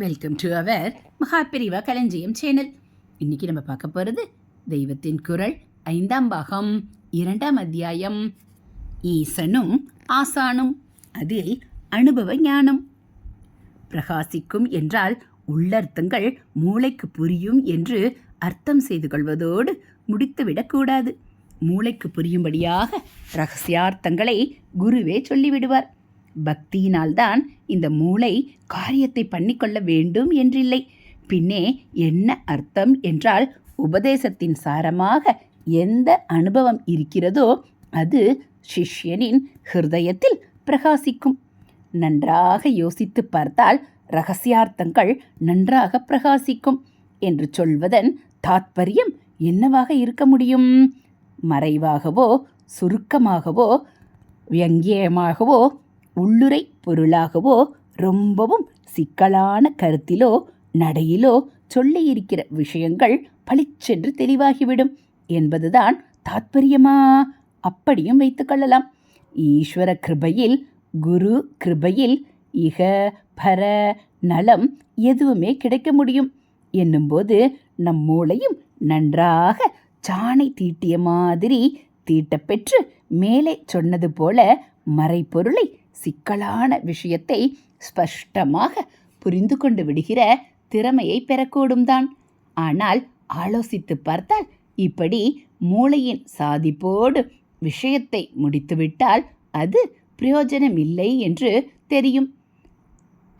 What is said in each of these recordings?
Welcome to our Mahaperiyava களஞ்சியம் channel இன்னைக்கு நம்ம பார்க்க போகிறது தெய்வத்தின் குரல் ஐந்தாம் பாகம் இரண்டாம் அத்தியாயம். ஈசனும் ஆசானும் அதில் அனுபவ ஞானம். பிரகாசிக்கும் என்றால் உள்ளர்த்தங்கள் மூளைக்கு புரியும் என்று அர்த்தம் செய்து கொள்வதோடு முடித்துவிடக்கூடாது மூளைக்கு புரியும்படியாக ரகசியார்த்தங்களை குருவே சொல்லிவிடுவார். பக்தியினால்தான் இந்த மூளை காரியத்தை பண்ணிக்கொள்ள வேண்டும் என்றில்லை. பின்னே என்ன அர்த்தம் என்றால் உபதேசத்தின் சாரமாக எந்த அனுபவம் இருக்கிறதோ அது சிஷ்யனின் ஹிருதயத்தில் பிரகாசிக்கும். நன்றாக யோசித்து பார்த்தால் ரகசியார்த்தங்கள் நன்றாக பிரகாசிக்கும் என்று சொல்வதன் தாத்பரியம் என்னவாக இருக்க முடியும்? மறைவாகவோ சுருக்கமாகவோ வியங்கியமாகவோ உள்ளுரை பொருளாகவோ ரொம்பவும் சிக்கலான கருத்திலோ நடையிலோ சொல்லியிருக்கிற விஷயங்கள் பளிச்சென்று தெளிவாகிவிடும் என்பதுதான் தாத்பரியமா? அப்படியும் வைத்துக்கொள்ளலாம் ஈஸ்வர கிருபையில் குரு கிருபையில் இக பர நலம் எதுவுமே கிடைக்க முடியும். என்னும்போது நம் மூளையும் நன்றாக சாணை தீட்டிய மாதிரி தீட்டப்பெற்று மேலே சொன்னது போல மறைப்பொருளை சிக்கலான விஷயத்தை ஸ்பஷ்டமாக புரிந்து கொண்டு விடுகிற திறமையை பெறக்கூடும் தான் ஆனால் ஆலோசித்து பார்த்தால் இப்படி மூளையின் சாதிப்போடு விஷயத்தை முடித்துவிட்டால் அது பிரயோஜனமில்லை என்று தெரியும்.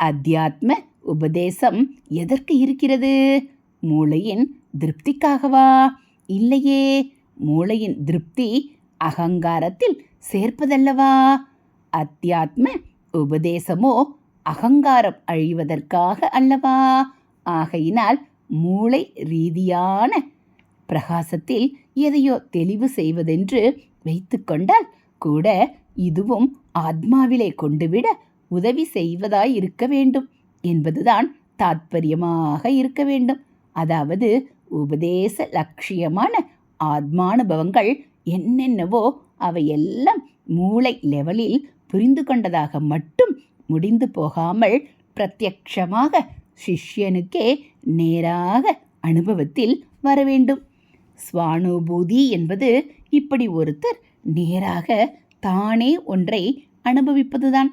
அத்தியாத்ம உபதேசம் எதற்கு இருக்கிறது? மூளையின் திருப்திக்காகவா? இல்லையே மூளையின் திருப்தி அகங்காரத்தில் சேர்ப்பதல்லவா? அத்தியாத்ம உபதேசமோ அகங்காரம் அழிவதற்காக அல்லவா? ஆகையினால் மூளை ரீதியான பிரகாசத்தில் எதையோ தெளிவு செய்வதென்று வைத்துக்கொண்டால் கூட இதுவும் ஆத்மாவிலே கொண்டுவிட உதவி செய்வதாய் இருக்க வேண்டும். என்பதுதான் தாத்பரியமாக இருக்க வேண்டும். அதாவது உபதேச லட்சியமான ஆத்மானுபவங்கள் என்னென்னவோ அவையெல்லாம் மூளை லெவலில் புரிந்து கொண்டதாக மட்டும் முடிந்து போகாமல் பிரத்யக்ஷமாக சிஷ்யனுக்கே நேராக அனுபவத்தில் வர வேண்டும். ஸ்வானுபூதி என்பது இப்படி ஒருத்தர் நேராக தானே ஒன்றை அனுபவிப்பதுதான்.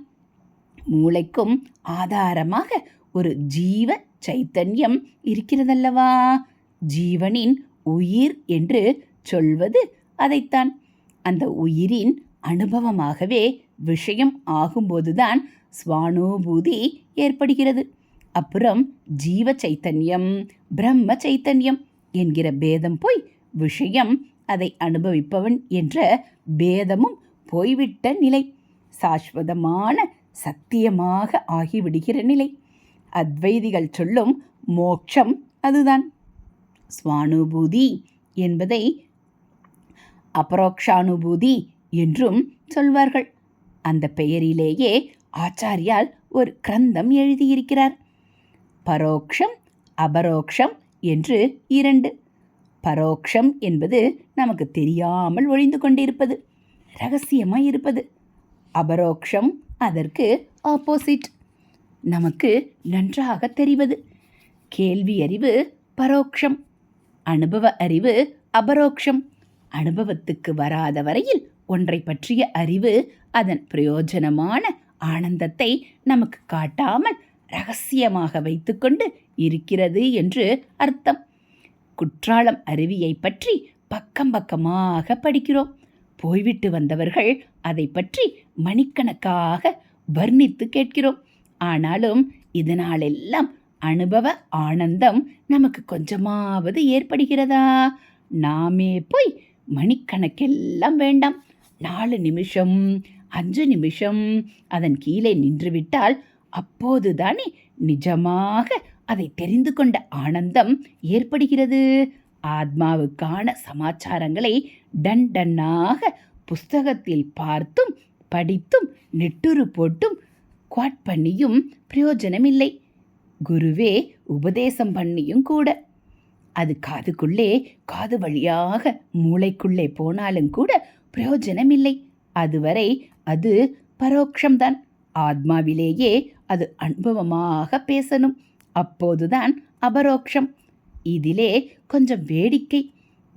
மூளைக்கும் ஆதாரமாக ஒரு ஜீவ சைத்தன்யம் இருக்கிறதல்லவா? ஜீவனின் உயிர் என்று சொல்வது அதைத்தான். அந்த உயிரின் அனுபவமாகவே விஷயம் ஆகும்போதுதான் சுவானுபூதி ஏற்படுகிறது. அப்புறம் ஜீவ சைத்தன்யம் பிரம்ம சைத்தன்யம் என்கிற பேதம் போய் விஷயம் அதை அனுபவிப்பவன் என்ற பேதமும் போய்விட்ட நிலை. சாஸ்வதமான சத்தியமாக ஆகிவிடுகிற நிலை. அத்வைதிகள் சொல்லும் மோட்சம் அதுதான். ஸ்வானுபூதி என்பதை அபரோக்ஷானுபூதி என்றும் சொல்வார்கள். அந்த பெயரிலேயே ஆச்சாரியால் ஒரு கிரந்தம் எழுதியிருக்கிறார். பரோக்ஷம் அபரோக்ஷம் என்று இரண்டு. பரோக்ஷம் என்பது நமக்கு தெரியாமல் ஒழிந்து கொண்டிருப்பது ரகசியமாய் இருப்பது. அபரோக்ஷம் அதற்கு ஆப்போசிட் நமக்கு நன்றாக தெரிவது. கேள்வி அறிவு பரோக்ஷம் அனுபவ அறிவு அபரோக்ஷம். அனுபவத்துக்கு வராத வரையில் ஒன்றை பற்றிய அறிவு அதன் பிரயோஜனமான ஆனந்தத்தை நமக்கு காட்டாமல் ரகசியமாக வைத்துக்கொண்டு இருக்கிறது என்று அர்த்தம். குற்றாலம் அருவியை பற்றி பக்கம் பக்கமாக படிக்கிறோம். போய்விட்டு வந்தவர்கள் அதை பற்றி மணிக்கணக்காக வர்ணித்து கேட்கிறோம். ஆனாலும் இதனாலெல்லாம் அனுபவ ஆனந்தம் நமக்கு கொஞ்சமாவது ஏற்படுகிறதா? நாமே போய் மணிக்கணக்கெல்லாம் வேண்டாம். நாலு நிமிஷம் அஞ்சு நிமிஷம் அதன் கீழே நின்றுவிட்டால் அப்போதுதானே நிஜமாக அதை தெரிந்து கொண்ட ஆனந்தம் ஏற்படுகிறது. ஆத்மாவுக்கான சமாச்சாரங்களை டன் டன்னாக புஸ்தகத்தில் பார்த்தும் படித்தும் நெட்டுரு போட்டும் குவாட் பண்ணியும் பிரயோஜனமில்லை. குருவே உபதேசம் பண்ணியும் கூட. அது காதுக்குள்ளே காது வழியாக மூளைக்குள்ளே போனாலும் கூட பிரயோஜனமில்லை. அதுவரை அது பரோட்சம்தான் ஆத்மாவிலேயே அது அனுபவமாக பேசணும். அப்போதுதான் அபரோக்ஷம். இதிலே கொஞ்சம் வேடிக்கை.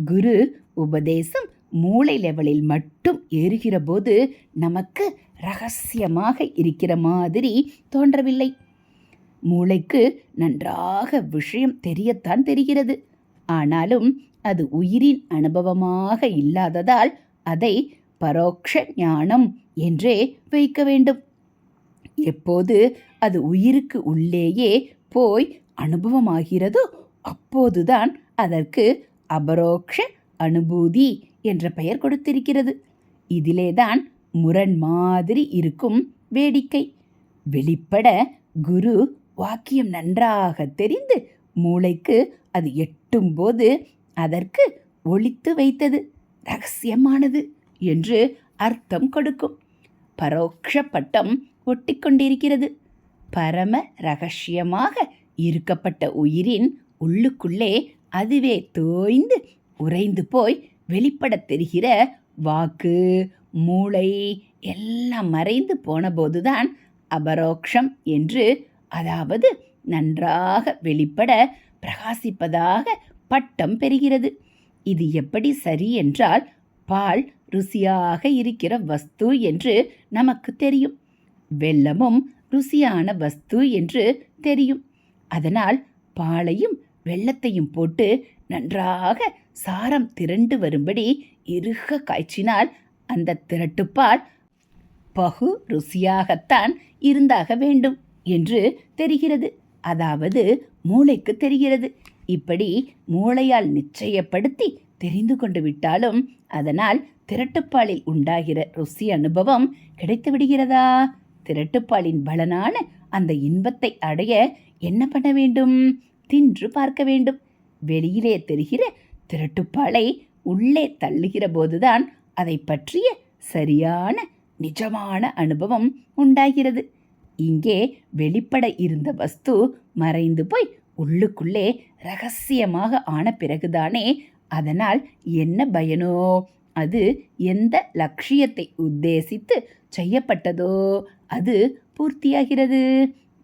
குரு உபதேசம் மூளை லெவலில் மட்டும் ஏறுகிற போது நமக்கு ரகசியமாக இருக்கிற மாதிரி தோன்றவில்லை. மூளைக்கு நன்றாக விஷயம் தெரியத்தான் தெரிகிறது. ஆனாலும் அது உயிரின் அனுபவமாக இல்லாததால் அதை பரோக்ஷ ஞானம் என்றே வைக்க வேண்டும். எப்போது அது உயிருக்கு உள்ளேயே போய் அனுபவமாகிறதோ அப்போதுதான் அதற்கு அபரோக்ஷ அனுபூதி என்ற பெயர் கொடுத்திருக்கிறது. இதிலேதான் முரண் மாதிரி இருக்கும் வேடிக்கை. வெளிப்பட குரு வாக்கியம் நன்றாக தெரிந்து மூளைக்கு அது எட்டும்போது அதற்கு ஒழித்து வைத்தது. ரகசியமானது என்று அர்த்தம் கொடுக்கும். பரோக்ஷ பட்டம் ஒட்டிக்கொண்டிருக்கிறது பரம ரகசியமாக இருக்கப்பட்ட உயிரின் உள்ளுக்குள்ளே அதுவே தோய்ந்து உறைந்து போய் வெளிப்படத் தெரிகிற வாக்கு மூளை எல்லாம் மறைந்து போனபோதுதான் அபரோக்ஷம் என்று அதாவது நன்றாக வெளிப்பட பிரகாசிப்பதாக பட்டம் பெறுகிறது. இது எப்படி சரி என்றால் பால் ருசியாக இருக்கிற வஸ்து என்று நமக்கு தெரியும். வெல்லமும் ருசியான வஸ்து என்று தெரியும். அதனால் பாலையும் வெள்ளத்தையும் போட்டு நன்றாக சாரம் திரண்டு வரும்படி இறுக காய்ச்சினால் அந்த திரட்டுப்பால் பகு ருசியாகத்தான் இருந்தாக வேண்டும் என்று தெரிகிறது. அதாவது மூளைக்கு தெரிகிறது. இப்படி மூளையால் நிச்சயப்படுத்தி தெரிந்து கொண்டு விட்டாலும் அதனால் திரட்டுப்பாலில் உண்டாகிற ருசி அனுபவம் கிடைத்து விடுகிறதா? திரட்டுப்பாலின் பலனான அந்த இன்பத்தை அடைய என்ன பண்ண வேண்டும்? தின்று பார்க்க வேண்டும். வெளியிலே தெரிகிற திரட்டுப்பாலை உள்ளே தள்ளுகிற போதுதான் அதை பற்றிய சரியான நிஜமான அனுபவம் உண்டாகிறது. இங்கே வெளிப்பட இருந்த வஸ்து மறைந்து போய் உள்ளுக்குள்ளே ரகசியமாக ஆன பிறகுதானே அதனால் என்ன பயனோ? அது எந்த லட்சியத்தை உத்தேசித்து செய்யப்பட்டதோ? அது பூர்த்தியாகிறது.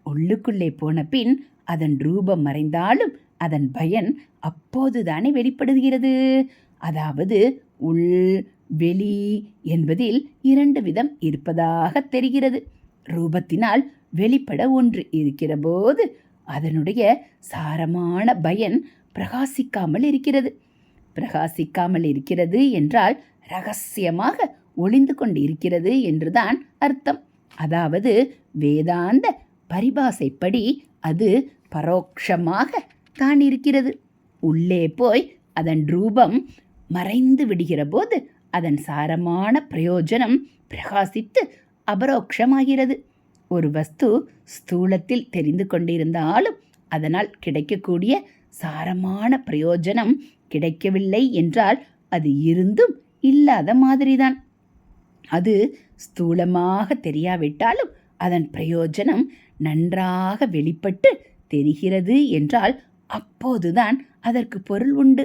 உள்ளுக்குள்ளே போன பின் அதன் ரூபம் மறைந்தாலும் அதன் பயன் அப்போதுதானே வெளிப்படுகிறது. அதாவது உள் வெளி என்பதில் இரண்டு விதம் இருப்பதாக தெரிகிறது. ரூபத்தினால் வெளிப்பட ஒன்று இருக்கிறபோது அதனுடைய சாரமான பயன் பிரகாசிக்காமல் இருக்கிறது. பிரகாசிக்காமல் இருக்கிறது என்றால் ரகசியமாக ஒளிந்து கொண்டு இருக்கிறது என்றுதான் அர்த்தம். அதாவது வேதாந்த பரிபாசைப்படி அது பரோட்சமாக தான் இருக்கிறது. உள்ளே போய் அதன் ரூபம் மறைந்து விடுகிற போது அதன் சாரமான பிரயோஜனம் பிரகாசித்து அபரோக்ஷமாகிறது. ஒரு வஸ்து ஸ்தூலத்தில் தெரிந்து கொண்டிருந்தாலும் அதனால் கிடைக்கக்கூடிய சாரமான பிரயோஜனம் கிடைக்கவில்லை என்றால் அது இருந்தும் இல்லாத மாதிரிதான். அது ஸ்தூலமாக தெரியாவிட்டாலும் அதன் பிரயோஜனம் நன்றாக வெளிப்பட்டு தெரிகிறது என்றால் அப்போதுதான் அதற்கு பொருள் உண்டு.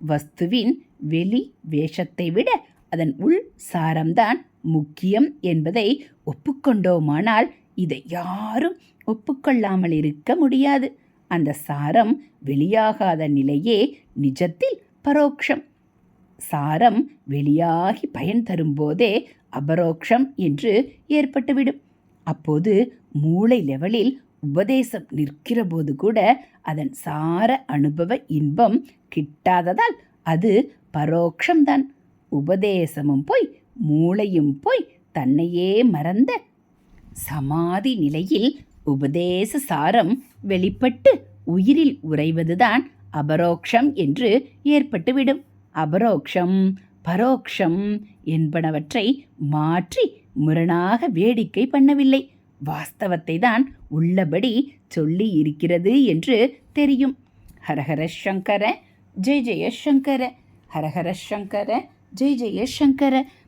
வஸ்துவின் வெளி வேஷத்தை விட அதன் உள் சாரம்தான் முக்கியம் என்பதை ஒப்புக்கொண்டோமானால் இதை யாரும் ஒப்புக்கொள்ளாமல் இருக்க முடியாது. அந்த சாரம் வெளியாகாத நிலையே நிஜத்தில் பரோக்ஷம். சாரம் வெளியாகி பயன் தரும்போதே அபரோக்ஷம் என்று ஏற்பட்டுவிடும். அப்போது மூளை லெவலில் உபதேசம் நிற்கிறபோது கூட அதன் சார அனுபவ இன்பம் கிட்டாததால் அது பரோக்ஷம்தான். உபதேசமும் போய் மூளையும் போய் தன்னையே மறந்த சமாதி நிலையில் உபதேச சாரம் வெளிப்பட்டு உயிரில் உறைவதுதான் அபரோக்ஷம் என்று ஏற்பட்டுவிடும். அபரோக்ஷம் பரோக்ஷம் என்பனவற்றை மாற்றி முரணாக வேடிக்கை பண்ணவில்லை. வாஸ்தவத்தை தான் உள்ளபடி சொல்லி இருக்கிறது என்று தெரியும். ஹரஹர சங்கர ஜெய ஜெய சங்கர ஹரஹர சங்கர ஜெய ஜெய